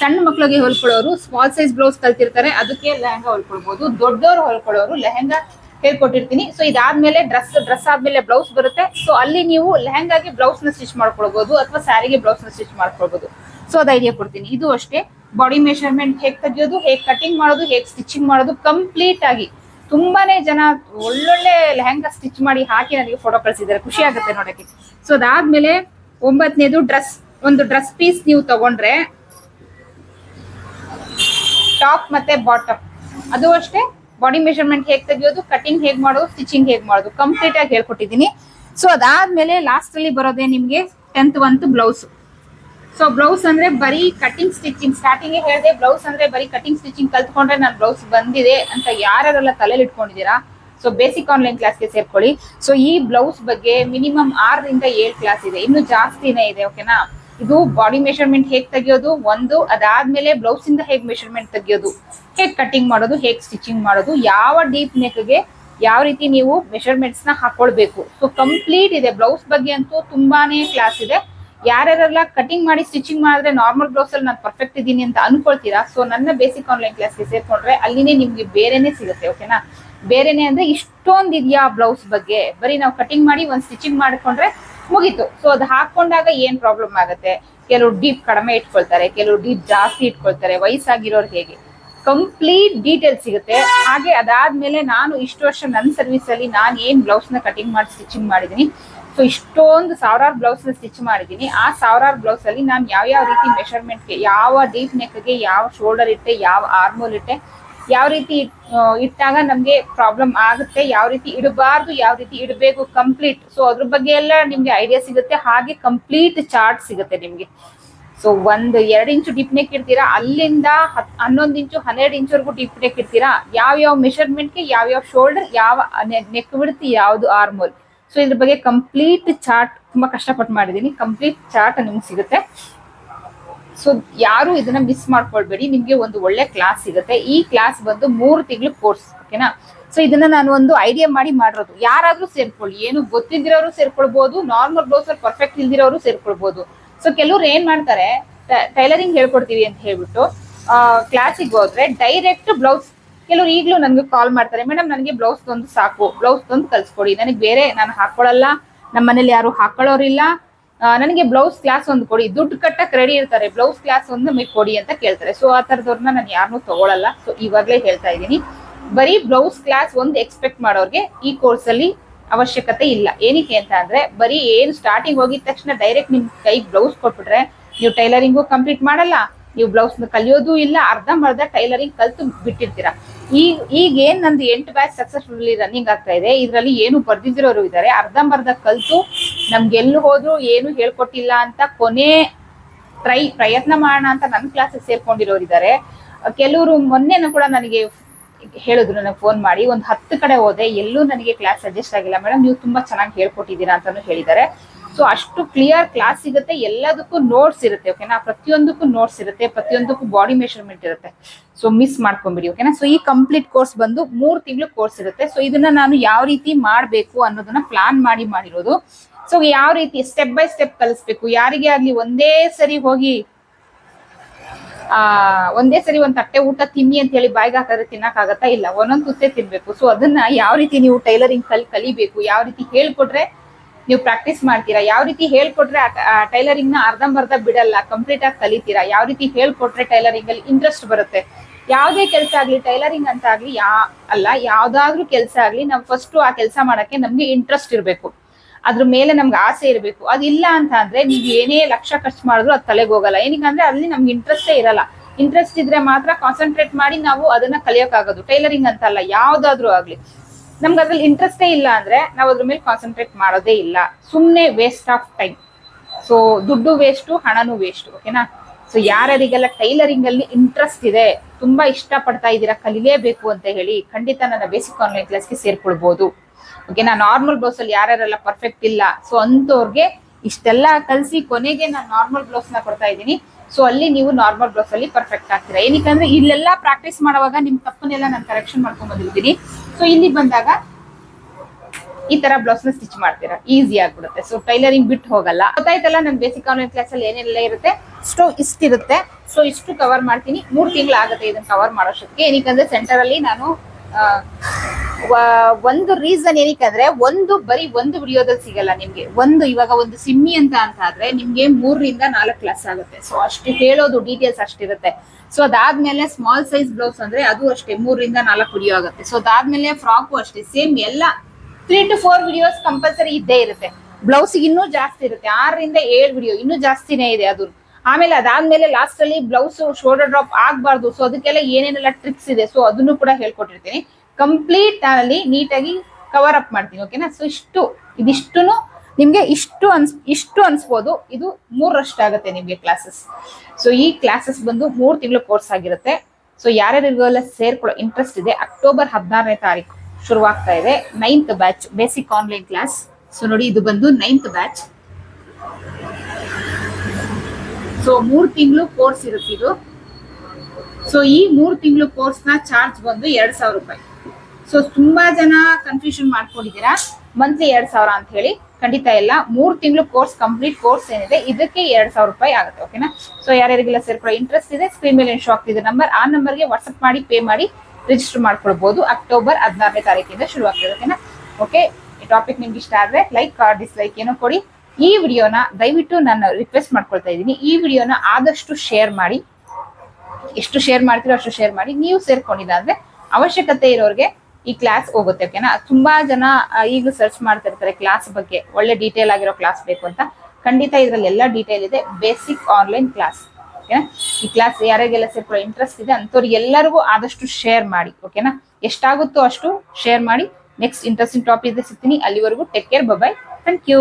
ಸಣ್ಣ ಮಕ್ಳಿಗೆ ಹೊಲ್ಕೊಳ್ಳೋರು ಸ್ಮಾಲ್ ಸೈಜ್ ಬ್ಲೌಸ್ ಕಲ್ತಿರ್ತಾರೆ. ಅದಕ್ಕೆ ಲೆಹಂಗಾ ಹೊಲ್ಕೊಳ್ಬಹುದು ದೊಡ್ಡವರು ಹೊಲ್ಕೊಳ್ಳೋರು ಲೆಹೆಂಗಾ ಹೇಳ್ಕೊಟ್ಟಿರ್ತೀನಿ. ಸೊ ಇದಾದ್ಮೇಲೆ ಡ್ರೆಸ್ ಡ್ರೆಸ್ ಆದ್ಮೇಲೆ ಬ್ಲೌಸ್ ಬರುತ್ತೆ. ಸೊ ಅಲ್ಲಿ ನೀವು ಲೆಹಂಗಾಗೆ ಬ್ಲೌಸ್ನ ಸ್ಟಿಚ್ ಮಾಡ್ಕೊಳ್ಬಹುದು ಅಥವಾ ಸ್ಯಾರಿಗೆ ಬ್ಲೌಸ್ನ ಸ್ಟಿಚ್ ಮಾಡ್ಕೊಳ್ಬಹುದು ಸೊ ಅದ ಐಡಿಯಾ ಕೊಡ್ತೀನಿ. ಇದು ಅಷ್ಟೇ. ಬಾಡಿ ಮೆಷರ್ಮೆಂಟ್ ಹೇಗೆ ತೆಗಿಯೋದು, ಹೇಗೆ ಕಟಿಂಗ್ ಮಾಡೋದು, ಹೇಗೆ ಸ್ಟಿಚಿಂಗ್ ಮಾಡೋದು ಕಂಪ್ಲೀಟ್ ಆಗಿ. ತುಂಬಾನೇ ಜನ ಒಳ್ಳೊಳ್ಳೆ ಲೆಹಂಗಾ ಸ್ಟಿಚ್ ಮಾಡಿ ಹಾಕಿ ನನಗೆ ಫೋಟೋ ಕಳಿಸಿದ್ದಾರೆ. ಖುಷಿ ಆಗುತ್ತೆ ನೋಡಕ್ಕೆ ಸೊ ಅದಾದ್ಮೇಲೆ ಒಂಬತ್ತನೇದು ಡ್ರೆಸ್ ಒಂದು ಡ್ರೆಸ್ ಪೀಸ್ ನೀವು ತಗೊಂಡ್ರೆ ಟಾಪ್ ಮತ್ತೆ ಬಾಟಮ್ ಅದು ಅಷ್ಟೇ. ಬಾಡಿ ಮೆಷರ್ಮೆಂಟ್ ಹೇಗೆ ತೆಗಿಯೋದು ಕಟಿಂಗ್ ಹೇಗೆ ಮಾಡೋದು ಸ್ಟಿಚಿಂಗ್ ಹೇಗೆ ಮಾಡೋದು ಕಂಪ್ಲೀಟ್ ಆಗಿ ಹೇಳ್ಕೊಟ್ಟಿದ್ದೀನಿ. ಸೊ ಅದಾದ್ಮೇಲೆ ಲಾಸ್ಟ್ ಅಲ್ಲಿ ಬರೋದೇ ನಿಮ್ಗೆ ಟೆಂತ್ ಒಂತು ಬ್ಲೌಸ್ ಸೊ ಬ್ಲೌಸ್ ಅಂದ್ರೆ ಬರೀ ಕಟಿಂಗ್ ಸ್ಟಿಚಿಂಗ್ ಸ್ಟಾರ್ಟಿಂಗ್ ಹೇಳಿದೆ ಬ್ಲೌಸ್ ಅಂದ್ರೆ ಬರೀ ಕಟಿಂಗ್ ಸ್ಟಿಚಿಂಗ್ ಕಲ್ತ್ಕೊಂಡ್ರೆ ನಾನು ಬ್ಲೌಸ್ ಬಂದಿದೆ ಅಂತ ಯಾರ್ಯಾರೆಲ್ಲ ತಲೆಲಿ ಇಟ್ಕೊಂಡಿದ್ದೀರಾ? ಸೊ ಬೇಸಿಕ್ ಆನ್ಲೈನ್ ಕ್ಲಾಸ್ಗೆ ಸೇರ್ಕೊಳ್ಳಿ. ಸೊ ಈ ಬ್ಲೌಸ್ ಬಗ್ಗೆ ಮಿನಿಮಮ್ ಆರರಿಂದ ಏಳು ಕ್ಲಾಸ್ ಇದೆ. ಇನ್ನು ಜಾಸ್ತಿನೇ ಇದೆ ಓಕೆನಾ ಇದು ಬಾಡಿ ಮೆಷರ್ಮೆಂಟ್ ಹೇಗ್ ತೆಗಿಯೋದು? ಒಂದು, ಅದಾದ್ಮೇಲೆ ಬ್ಲೌಸ್ ಇಂದ ಹೇಗೆ ಮೆಷರ್ಮೆಂಟ್ ತೆಗಿಯೋದು? ಹೇಗ್ ಕಟಿಂಗ್ ಮಾಡೋದು? ಹೇಗೆ ಸ್ಟಿಚಿಂಗ್ ಮಾಡೋದು? ಯಾವ ಡೀಪ್ ನೆಕ್ಗೆ ಯಾವ ರೀತಿ ನೀವು ಮೆಷರ್ಮೆಂಟ್ಸ್ನ ಹಾಕೊಳ್ಬೇಕು? ಸೊ ಕಂಪ್ಲೀಟ್ ಇದೆ. ಬ್ಲೌಸ್ ಬಗ್ಗೆ ಅಂತೂ ತುಂಬಾನೇ ಕ್ಲಾಸ್ ಇದೆ. ಯಾರ್ಯಾರೆಲ್ಲ ಕಟಿಂಗ್ ಮಾಡಿ ಸ್ಟಿಚಿಂಗ್ ಮಾಡಿದ್ರೆ ನಾರ್ಮಲ್ ಬ್ಲೌಸ್ ಅಲ್ಲಿ ನಾನು ಪರ್ಫೆಕ್ಟ್ ಇದ್ದೀನಿ ಅಂತ ಅನ್ಕೊಳ್ತೀರಾ? ಸೊ ನನ್ನ ಬೇಸಿಕ್ ಆನ್ಲೈನ್ ಕ್ಲಾಸ್ಗೆ ಸೇರ್ಕೊಂಡ್ರೆ ಅಲ್ಲಿನೇ ನಿಮ್ಗೆ ಬೇರೆನೆ ಸಿಗುತ್ತೆ ಓಕೆನಾ ಬೇರೆನೆ ಅಂದ್ರೆ ಇಷ್ಟೊಂದು ಇದೆಯಾ ಬ್ಲೌಸ್ ಬಗ್ಗೆ? ಬರೀ ನಾವು ಕಟಿಂಗ್ ಮಾಡಿ ಒಂದು ಸ್ಟಿಚಿಂಗ್ ಮಾಡ್ಕೊಂಡ್ರೆ ಮುಗೀತು. ಸೊ ಅದು ಹಾಕೊಂಡಾಗ ಏನ್ ಪ್ರಾಬ್ಲಮ್ ಆಗುತ್ತೆ? ಕೆಲವು ಡೀಪ್ ಕಡಿಮೆ ಇಟ್ಕೊಳ್ತಾರೆ, ಕೆಲವ್ರು ಡೀಪ್ ಜಾಸ್ತಿ ಇಟ್ಕೊಳ್ತಾರೆ, ವಯಸ್ಸಾಗಿರೋರು ಹೇಗೆ? ಕಂಪ್ಲೀಟ್ ಡೀಟೇಲ್ ಸಿಗುತ್ತೆ. ಹಾಗೆ ಅದಾದ್ಮೇಲೆ ನಾನು ಇಷ್ಟು ವರ್ಷ ನನ್ನ ಸರ್ವಿಸ್ ಅಲ್ಲಿ ನಾನು ಏನ್ ಬ್ಲೌಸ್ನ ಕಟಿಂಗ್ ಮಾಡಿ ಸ್ಟಿಚಿಂಗ್ ಮಾಡಿದೀನಿ ಸೊ ಇಷ್ಟೊಂದು ಸಾವಿರಾರು ಬ್ಲೌಸ್ ಸ್ಟಿಚ್ ಮಾಡಿದ್ದೀನಿ. ಆ ಸಾವಿರಾರು ಬ್ಲೌಸ್ ಅಲ್ಲಿ ನಾನು ಯಾವ ಯಾವ ರೀತಿ ಮೆಷರ್ಮೆಂಟ್ಗೆ ಯಾವ ಡೀಪ್ ನೆಕ್ಗೆ ಯಾವ ಶೋಲ್ಡರ್ ಇಟ್ಟೆ, ಯಾವ ಆರ್ಮೋಲ್ ಇಟ್ಟೆ, ಯಾವ ರೀತಿ ಇಟ್ಟಾಗ ನಮಗೆ ಪ್ರಾಬ್ಲಮ್ ಆಗುತ್ತೆ, ಯಾವ ರೀತಿ ಇಡಬಾರ್ದು, ಯಾವ ರೀತಿ ಇಡಬೇಕು ಕಂಪ್ಲೀಟ್ ಸೊ ಅದ್ರ ಬಗ್ಗೆ ಎಲ್ಲ ನಿಮ್ಗೆ ಐಡಿಯಾ ಸಿಗುತ್ತೆ. ಹಾಗೆ ಕಂಪ್ಲೀಟ್ ಚಾರ್ಟ್ ಸಿಗುತ್ತೆ ನಿಮ್ಗೆ. ಸೊ ಒಂದು ಎರಡು ಇಂಚು ಡಿಪ್ ನೆಕ್ ಇಡ್ತೀರಾ, ಅಲ್ಲಿಂದ ಹತ್, ಹನ್ನೊಂದು ಇಂಚು, ಹನ್ನೆರಡು ಇಂಚುವರೆಗೂ ಡಿಪ್ ನೆಕ್ ಇಡ್ತೀರಾ, ಯಾವ ಯಾವ ಮೆಷರ್ಮೆಂಟ್ಗೆ ಯಾವ ಯಾವ ಶೋಲ್ಡರ್ ಯಾವ ನೆಕ್ ಬಿಡ್ತಿ ಯಾವ್ದು ಆರ್ಮೋಲ್ ಸೊ ಇದ್ರ ಬಗ್ಗೆ ಕಂಪ್ಲೀಟ್ ಚಾರ್ಟ್ ತುಂಬಾ ಕಷ್ಟಪಟ್ಟು ಮಾಡಿದೀನಿ. ಕಂಪ್ಲೀಟ್ ಚಾರ್ಟ್ ನಿಮ್ಗೆ ಸಿಗುತ್ತೆ. ಸೊ ಯಾರು ಇದನ್ನ ಮಿಸ್ ಮಾಡ್ಕೊಳ್ಬೇಡಿ. ನಿಮ್ಗೆ ಒಂದು ಒಳ್ಳೆ ಕ್ಲಾಸ್ ಸಿಗುತ್ತೆ. ಈ ಕ್ಲಾಸ್ ಬಂದು ಮೂರು ತಿಂಗಳು ಕೋರ್ಸ್ ಓಕೆನಾ ಸೊ ಇದನ್ನ ನಾನು ಒಂದು ಐಡಿಯಾ ಮಾಡಿ ಮಾಡಿರೋದು. ಯಾರಾದ್ರೂ ಸೇರ್ಕೊಳ್ಳಿ. ಏನು ಗೊತ್ತಿದ್ದಿರೋರು ಸೇರ್ಕೊಳ್ಬಹುದು ನಾರ್ಮಲ್ ಬ್ಲೌಸ್ ಪರ್ಫೆಕ್ಟ್ ಇಲ್ದಿರೋರು ಸೇರ್ಕೊಳ್ಬಹುದು ಸೊ ಕೆಲವ್ರು ಏನ್ ಮಾಡ್ತಾರೆ ಟೈಲರಿಂಗ್ ಹೇಳ್ಕೊಡ್ತೀವಿ ಅಂತ ಹೇಳ್ಬಿಟ್ಟು ಕ್ಲಾಸಿಗೆ ಹೋದ್ರೆ ಡೈರೆಕ್ಟ್ ಬ್ಲೌಸ್ ಕೆಲವ್ರು ಈಗಲೂ ನನಗೆ ಕಾಲ್ ಮಾಡ್ತಾರೆ ಮೇಡಮ್ ನನಗೆ ಬ್ಲೌಸ್ ತಂದು ಸಾಕು ಬ್ಲೌಸ್ ತಂದು ಕಲ್ಸ್ಕೊಡಿ ನನಗೆ ಬೇರೆ ನಾನು ಹಾಕೊಳ್ಳಲ್ಲ ನಮ್ಮ ಮನೇಲಿ ಯಾರು ಹಾಕೊಳ್ಳೋರಿಲ್ಲ ನನಗೆ ಬ್ಲೌಸ್ ಕ್ಲಾಸ್ ಒಂದು ಕೊಡಿ, ದುಡ್ಡು ಕಟ್ಟಕ್ಕೆ ರೆಡಿ ಇರ್ತಾರೆ ಬ್ಲೌಸ್ ಕ್ಲಾಸ್ ಒಂದು ನಮಗೆ ಕೊಡಿ ಅಂತ ಕೇಳ್ತಾರೆ. ಸೊ ಆ ಥರದವ್ರನ್ನ ನಾನು ಯಾರನ್ನೂ ತಗೊಳಲ್ಲ ಸೊ ಇವಾಗಲೇ ಹೇಳ್ತಾ ಇದ್ದೀನಿ, ಬರೀ ಬ್ಲೌಸ್ ಕ್ಲಾಸ್ ಒಂದು ಎಕ್ಸ್ಪೆಕ್ಟ್ ಮಾಡೋರಿಗೆ ಈ ಕೋರ್ಸಲ್ಲಿ ಅವಶ್ಯಕತೆ ಇಲ್ಲ. ಏನಕ್ಕೆ ಅಂತ ಅಂದರೆ, ಬರೀ ಏನು ಸ್ಟಾರ್ಟಿಂಗ್ ಹೋಗಿದ ತಕ್ಷಣ ಡೈರೆಕ್ಟ್ ನಿಮ್ಮ ಕೈಗೆ ಬ್ಲೌಸ್ ಕೊಟ್ಬಿಟ್ರೆ, ನೀವು ಟೈಲರಿಂಗು ಕಂಪ್ಲೀಟ್ ಮಾಡಲ್ಲ ನೀವು ಬ್ಲೌಸ್ ಕಲಿಯೋದು ಇಲ್ಲ ಅರ್ಧಂಬರ್ಧ ಟೈಲರಿಂಗ್ ಕಲ್ತು ಬಿಟ್ಟಿರ್ತೀರಾ. ಈಗ ಈಗ ಏನ್ ನಂದು ಎಂಟು ಬ್ಯಾಚ್ ಸಕ್ಸಸ್ಫುಲಿ ರನ್ನಿಂಗ್ ಆಗ್ತಾ ಇದೆ, ಇದರಲ್ಲಿ ಏನು ಬರ್ದಿದ್ದಿರೋರು ಇದ್ದಾರೆ ಅರ್ಧಂಬರ್ಧ ಕಲ್ತು ನಮ್ಗೆ ಎಲ್ಲಿ ಹೋದ್ರು ಏನು ಹೇಳ್ಕೊಟ್ಟಿಲ್ಲ ಅಂತ ಕೊನೆ ಟ್ರೈ ಪ್ರಯತ್ನ ಮಾಡೋಣ ಅಂತ ನನ್ನ ಕ್ಲಾಸಿಗೆ ಸೇರ್ಕೊಂಡಿರೋರು ಇದ್ದಾರೆ ಕೆಲವರು ಮೊನ್ನೆನೂ ಕೂಡ ನನಗೆ ಹೇಳಿದ್ರು, ನನಗೆ ಫೋನ್ ಮಾಡಿ, ಒಂದು ಹತ್ತು ಕಡೆ ಹೋದೆ, ಎಲ್ಲೂ ನನಗೆ ಕ್ಲಾಸ್ ಸಜೆಸ್ಟ್ ಆಗಿಲ್ಲ. ಮೇಡಮ್ ನೀವು ತುಂಬಾ ಚೆನ್ನಾಗಿ ಹೇಳ್ಕೊಟ್ಟಿದ್ದೀರಾ ಅಂತಾನು ಹೇಳಿದ್ದಾರೆ. ಸೊ ಅಷ್ಟು ಕ್ಲಿಯರ್ ಕ್ಲಾಸ್ ಸಿಗುತ್ತೆ, ಎಲ್ಲದಕ್ಕೂ ನೋಟ್ಸ್ ಇರುತ್ತೆ ಓಕೆನಾ ಪ್ರತಿಯೊಂದಕ್ಕೂ ನೋಟ್ಸ್ ಇರುತ್ತೆ, ಪ್ರತಿಯೊಂದಕ್ಕೂ ಬಾಡಿ ಮೆಷರ್ಮೆಂಟ್ ಇರುತ್ತೆ. ಸೊ ಮಿಸ್ ಮಾಡ್ಕೊಂಬಿಡಿ ಓಕೆನಾ ಸೊ ಈ ಕಂಪ್ಲೀಟ್ ಕೋರ್ಸ್ ಬಂದು ಮೂರು ತಿಂಗಳು ಕೋರ್ಸ್ ಇರುತ್ತೆ. ಸೊ ಇದನ್ನ ನಾನು ಯಾವ ರೀತಿ ಮಾಡಬೇಕು ಅನ್ನೋದನ್ನ ಪ್ಲಾನ್ ಮಾಡಿ ಮಾಡಿರೋದು. ಸೊ ಯಾವ ರೀತಿ ಸ್ಟೆಪ್ ಬೈ ಸ್ಟೆಪ್ ಕಲಿಸ್ಬೇಕು? ಯಾರಿಗೆ ಆಗ್ಲಿ ಒಂದೇ ಸರಿ ಹೋಗಿ, ಆ, ಒಂದೇ ಸರಿ ಒಂದ್ ತಟ್ಟೆ ಊಟ ತಿನ್ನಿ ಅಂತ ಹೇಳಿ ಬಾಯ್ಗೆ ಹಾಕಿದ್ರೆ ತಿನ್ನಕ್ಕಾಗತ್ತಾ? ಇಲ್ಲ, ಒಂದೊಂದು ತುತ್ತೆ ತಿನ್ಬೇಕು. ಸೊ ಅದನ್ನ ಯಾವ ರೀತಿ ನೀವು ಟೈಲರಿಂಗ್ ಕಲ್, ಕಲಿಬೇಕು? ಯಾವ ರೀತಿ ಹೇಳ್ಕೊಟ್ರೆ ನೀವು ಪ್ರಾಕ್ಟೀಸ್ ಮಾಡ್ತೀರಾ? ಯಾವ ರೀತಿ ಹೇಳ್ಕೊಟ್ರೆ ಟೈಲರಿಂಗ್ನ ಅರ್ಧಂಬರ್ಧ ಬಿಡಲ್ಲ ಕಂಪ್ಲೀಟ್ ಆಗಿ ಕಲಿತೀರಾ? ಯಾವ ರೀತಿ ಹೇಳ್ಕೊಟ್ರೆ ಟೈಲರಿಂಗ್ ಅಲ್ಲಿ ಇಂಟ್ರೆಸ್ಟ್ ಬರುತ್ತೆ? ಯಾವುದೇ ಕೆಲಸ ಆಗ್ಲಿ ಟೈಲರಿಂಗ್ ಅಂತ ಆಗ್ಲಿ, ಯಾ, ಅಲ್ಲ, ಯಾವ್ದಾದ್ರೂ ಕೆಲಸ ಆಗ್ಲಿ, ನಾವು ಫಸ್ಟ್ ಆ ಕೆಲಸ ಮಾಡಕ್ಕೆ ನಮ್ಗೆ ಇಂಟ್ರೆಸ್ಟ್ ಇರಬೇಕು. ಅದ್ರ ಮೇಲೆ ನಮ್ಗೆ ಆಸೆ ಇರಬೇಕು. ಅದಿಲ್ಲ ಅಂತ ಅಂದ್ರೆ ನೀವು ಏನೇ ಲಕ್ಷ ಖರ್ಚು ಮಾಡಿದ್ರು ಅದು ತಲೆಗೆ ಹೋಗಲ್ಲ. ಏನಕ್ಕೆ ಅಲ್ಲಿ ನಮ್ಗೆ ಇಂಟ್ರೆಸ್ಟೇ ಇರಲ್ಲ. ಇಂಟ್ರೆಸ್ಟ್ ಇದ್ರೆ ಮಾತ್ರ ಕಾನ್ಸಂಟ್ರೇಟ್ ಮಾಡಿ ನಾವು ಅದನ್ನ ಕಲಿಯೋಕ್ಕಾಗೋದು ಟೈಲರಿಂಗ್ ಅಂತ ಅಲ್ಲ ಯಾವ್ದಾದ್ರೂ ಆಗ್ಲಿ. ನಮ್ಗೆ ಅದ್ರಲ್ಲಿ ಇಂಟ್ರೆಸ್ಟೇ ಇಲ್ಲ ಅಂದ್ರೆ ನಾವು ಅದ್ರ ಮೇಲೆ ಕಾನ್ಸಂಟ್ರೇಟ್ ಮಾಡೋದೇ ಇಲ್ಲ. ಸುಮ್ಮನೆ ವೇಸ್ಟ್ ಆಫ್ ಟೈಮ್ ಸೊ ದುಡ್ಡು ವೇಸ್ಟು ಹಣನೂ ವೇಸ್ಟ್ ಓಕೆನಾ ಸೊ ಯಾರ್ಯಾರಿಗೆಲ್ಲ ಟೈಲರಿಂಗ್ ಅಲ್ಲಿ ಇಂಟ್ರೆಸ್ಟ್ ಇದೆ, ತುಂಬಾ ಇಷ್ಟ ಪಡ್ತಾ ಇದ್ದೀರಾ, ಕಲಿಲೇಬೇಕು ಅಂತ ಹೇಳಿ ಖಂಡಿತ ನನ್ನ ಬೇಸಿಕ್ ಆನ್ಲೈನ್ ಕ್ಲಾಸ್ಗೆ ಸೇರ್ಕೊಳ್ಬಹುದು ಓಕೆನಾ ನಾರ್ಮಲ್ ಬ್ಲೌಸ್ ಅಲ್ಲಿ ಯಾರ್ಯಾರೆಲ್ಲ ಪರ್ಫೆಕ್ಟ್ ಇಲ್ಲ ಸೊ ಅಂತವ್ರಿಗೆ ಇಷ್ಟೆಲ್ಲ ಕಲಸಿ ಕೊನೆಗೆ ನಾನು ನಾರ್ಮಲ್ ಬ್ಲೌಸ್ನ ಕೊಡ್ತಾ ಇದ್ದೀನಿ. ಸೊ ಅಲ್ಲಿ ನೀವು ನಾರ್ಮಲ್ ಬ್ಲೌಸ್ ಅಲ್ಲಿ ಪರ್ಫೆಕ್ಟ್ ಆಗ್ತೀರಾ? ಏನಕ್ಕಂದ್ರೆ ಇಲ್ಲೆಲ್ಲ ಪ್ರಾಕ್ಟೀಸ್ ಮಾಡುವಾಗ ನಿಮ್ ತಪ್ಪನ್ನೆಲ್ಲ ನಾನು ಕರೆಕ್ಷನ್ ಮಾಡ್ಕೊಂಡ್ ಬಂದಿರ್ತೀನಿ. ಸೊ ಇಲ್ಲಿ ಬಂದಾಗ ಈ ತರ ಬ್ಲೌಸ್ನ ಸ್ಟಿಚ್ ಮಾಡ್ತೀರಾ? ಈಸಿ ಆಗ್ಬಿಡುತ್ತೆ. ಸೊ ಟೈಲರಿಂಗ್ ಬಿಟ್ಟು ಹೋಗಲ್ಲ. ಗೊತ್ತಾಯ್ತಲ್ಲ ನನ್ ಬೇಸಿಕ್ ಆನ್ಲೈನ್ ಕ್ಲಾಸ್ ಅಲ್ಲಿ ಏನೆಲ್ಲ ಇರುತ್ತೆ? ಸ್ಟೋ ಇಷ್ಟಿರುತ್ತೆ. ಸೊ ಇಷ್ಟು ಕವರ್ ಮಾಡ್ತೀನಿ. ಮೂರ್ ತಿಂಗಳು ಆಗುತ್ತೆ ಇದನ್ನ ಕವರ್ ಮಾಡೋಷ್ಟಕ್ಕೆ. ಏನಕ್ಕೆ ಅಂದ್ರೆ ಸೆಂಟರ್ ಅಲ್ಲಿ ನಾನು ಒಂದು ರೀಸನ್ ಏನಕ್ಕಾದ್ರೆ, ಒಂದು ಬರೀ ಒಂದು ವಿಡಿಯೋದಲ್ಲಿ ಸಿಗಲ್ಲ ನಿಮ್ಗೆ. ಒಂದು, ಇವಾಗ ಒಂದು ಸಿಮ್ಮಿ ಅಂತ ಅಂತ ಆದ್ರೆ ನಿಮ್ಗೆ ಮೂರರಿಂದ ನಾಲ್ಕು ಕ್ಲಾಸ್ ಆಗುತ್ತೆ. ಸೊ ಅಷ್ಟು ಹೇಳೋದು ಡೀಟೇಲ್ಸ್ ಅಷ್ಟಿರುತ್ತೆ. ಸೊ ಅದಾದ್ಮೇಲೆ ಸ್ಮಾಲ್ ಸೈಜ್ ಬ್ಲೌಸ್ ಅಂದ್ರೆ ಅದು ಅಷ್ಟೇ, ಮೂರರಿಂದ ನಾಲ್ಕು ವಿಡಿಯೋ ಆಗುತ್ತೆ. ಸೊ ಅದಾದ್ಮೇಲೆ ಫ್ರಾಕು ಅಷ್ಟೇ ಸೇಮ್ ಎಲ್ಲ three two four videos compulsory ಇದ್ದೇ ಇರುತ್ತೆ. ಬ್ಲೌಸ್ ಇನ್ನೂ ಜಾಸ್ತಿ ಇರುತ್ತೆ, ಆರರಿಂದ ಏಳು ವಿಡಿಯೋ ಇನ್ನೂ ಜಾಸ್ತಿನೇ ಇದೆ ಅದು. ಆಮೇಲೆ ಅದಾದ್ಮೇಲೆ ಲಾಸ್ಟ್ ಅಲ್ಲಿ ಬ್ಲೌಸ್ ಶೋಲ್ಡರ್ ಡ್ರಾಪ್ ಆಗ್ಬಾರ್ದು. ಸೊ ಅದಕ್ಕೆಲ್ಲ ಏನೇನೆಲ್ಲ ಟ್ರಿಕ್ಸ್ ಇದೆ. ಸೊ ಅದನ್ನು ಕೂಡ ಹೇಳ್ಕೊಟ್ಟಿರ್ತೀನಿ. ಕಂಪ್ಲೀಟ್ ಅಲ್ಲಿ ನೀಟಾಗಿ ಕವರ್ ಅಪ್ ಮಾಡ್ತೀನಿ ಓಕೆನಾ ಸೊ ಇಷ್ಟು, ಇದಿಷ್ಟುನು ನಿಮ್ಗೆ ಇಷ್ಟು ಅನ್ಸ್, ಇಷ್ಟು ಅನ್ಸ್ಬೋದು. ಇದು ಮೂರರಷ್ಟಾಗುತ್ತೆ ನಿಮ್ಗೆ ಕ್ಲಾಸಸ್ ಸೊ ಈ ಕ್ಲಾಸಸ್ ಬಂದು ಮೂರು ತಿಂಗಳು ಕೋರ್ಸ್ ಆಗಿರುತ್ತೆ. ಸೊ ಯಾರ್ಯಾರಿಗೆಲ್ಲ ಸೇರ್ಕೊಳ್ಳೋ ಇಂಟ್ರೆಸ್ಟ್ ಇದೆ ಅಕ್ಟೋಬರ್ ಹದಿನಾರನೇ ತಾರೀಕು ಶುರುವಾಗ್ತಾ ಇದೆ. Ninth batch basic online class so ನೋಡಿ, ಇದು ಬಂದು ನೈನ್ತ್ ಬ್ಯಾಚ್ ಸೊ ಮೂರ್ ತಿಂಗಳು ಕೋರ್ಸ್ ಇರುತ್ತೆ ಇದು. ಸೊ ಈ ಮೂರು ತಿಂಗಳು ಕೋರ್ಸ್ನ ಚಾರ್ಜ್ ಬಂದು ಎರಡ್ ಸಾವಿರ ರೂಪಾಯಿ. ಸೊ ತುಂಬಾ ಜನ ಕನ್ಫ್ಯೂಷನ್ ಮಾಡ್ಕೊಂಡಿದ್ದೀರಾ? ಮಂತ್ಲಿ ಎರಡ್ ಸಾವಿರ ಅಂತ ಹೇಳಿ. ಖಂಡಿತ ಇಲ್ಲ. ಮೂರು ತಿಂಗಳು ಕೋರ್ಸ್ ಕಂಪ್ಲೀಟ್ ಕೋರ್ಸ್ ಏನಿದೆ, ಇದಕ್ಕೆ ಎರಡ್ ಸಾವಿರ ರೂಪಾಯಿ ಆಗುತ್ತೆ ಓಕೆನಾ ಸೊ ಯಾರ್ಯಾರಿಗೆಲ್ಲ ಸೇರ್ಕೊಳ್ಳೋ ಇಂಟ್ರೆಸ್ಟ್ ಇದೆ ಸ್ಕ್ರೀನ್ ಮೇಲೆ ಶೋ ಆಗ್ತಿದೆ ನಂಬರ್ ಆ ನಂಬರ್ಗೆ ವಾಟ್ಸ್ಆಪ್ ಮಾಡಿ ಪೇ ಮಾಡಿ ರಿಜಿಸ್ಟರ್ ಮಾಡ್ಕೊಳ್ಬಹುದು ಅಕ್ಟೋಬರ್ ಹದಿನಾರನೇ ತಾರೀಕಿಂದ ಶುರು ಆಗ್ತದೆ ಓಕೆನಾ ಓಕೆ ಈ ಟಾಪಿಕ್ ನಿಮ್ಗೆ ಇಷ್ಟ ಆದರೆ ಲೈಕ್ ಡಿಸ್ಲೈಕ್ ಏನೋ ಕೊಡಿ. ಈ ವಿಡಿಯೋನ ದಯವಿಟ್ಟು ನಾನು ರಿಕ್ವೆಸ್ಟ್ ಮಾಡ್ಕೊಳ್ತಾ ಇದ್ದೀನಿ. ಈ ವಿಡಿಯೋನ ಆದಷ್ಟು ಶೇರ್ ಮಾಡಿ. ಎಷ್ಟು ಶೇರ್ ಮಾಡ್ತೀರೋ ಅಷ್ಟು ಶೇರ್ ಮಾಡಿ. ನೀವು ಸೇರ್ಕೊಂಡಿಲ್ಲ ಅಂದ್ರೆ ಅವಶ್ಯಕತೆ ಇರೋರಿಗೆ ಈ ಕ್ಲಾಸ್ ಹೋಗುತ್ತೆ ಓಕೆನಾ ತುಂಬಾ ಜನ ಈಗಲೂ ಸರ್ಚ್ ಮಾಡ್ತಾ ಇರ್ತಾರೆ ಕ್ಲಾಸ್ ಬಗ್ಗೆ. ಒಳ್ಳೆ ಡೀಟೇಲ್ ಆಗಿರೋ ಕ್ಲಾಸ್ ಬೇಕು ಅಂತ. ಖಂಡಿತ ಇದ್ರಲ್ಲಿ ಎಲ್ಲ ಡೀಟೇಲ್ ಇದೆ. ಬೇಸಿಕ್ ಆನ್ಲೈನ್ ಕ್ಲಾಸ್ ಓಕೆನಾ ಈ ಕ್ಲಾಸ್ ಯಾರಿಗೆಲ್ಲ ಸೇರ್ಕೊಳ್ಳೋ ಇಂಟ್ರೆಸ್ಟ್ ಇದೆ ಅಂಥವ್ರಿಗೆ ಎಲ್ಲರಿಗೂ ಆದಷ್ಟು ಶೇರ್ ಮಾಡಿ ಓಕೆನಾ ಎಷ್ಟಾಗುತ್ತೋ ಅಷ್ಟು ಶೇರ್ ಮಾಡಿ. ನೆಕ್ಸ್ಟ್ ಇಂಟ್ರೆಸ್ಟಿಂಗ್ ಟಾಪಿಕ್ ಸಿಗ್ತೀನಿ. ಅಲ್ಲಿವರೆಗೂ take care bye thank you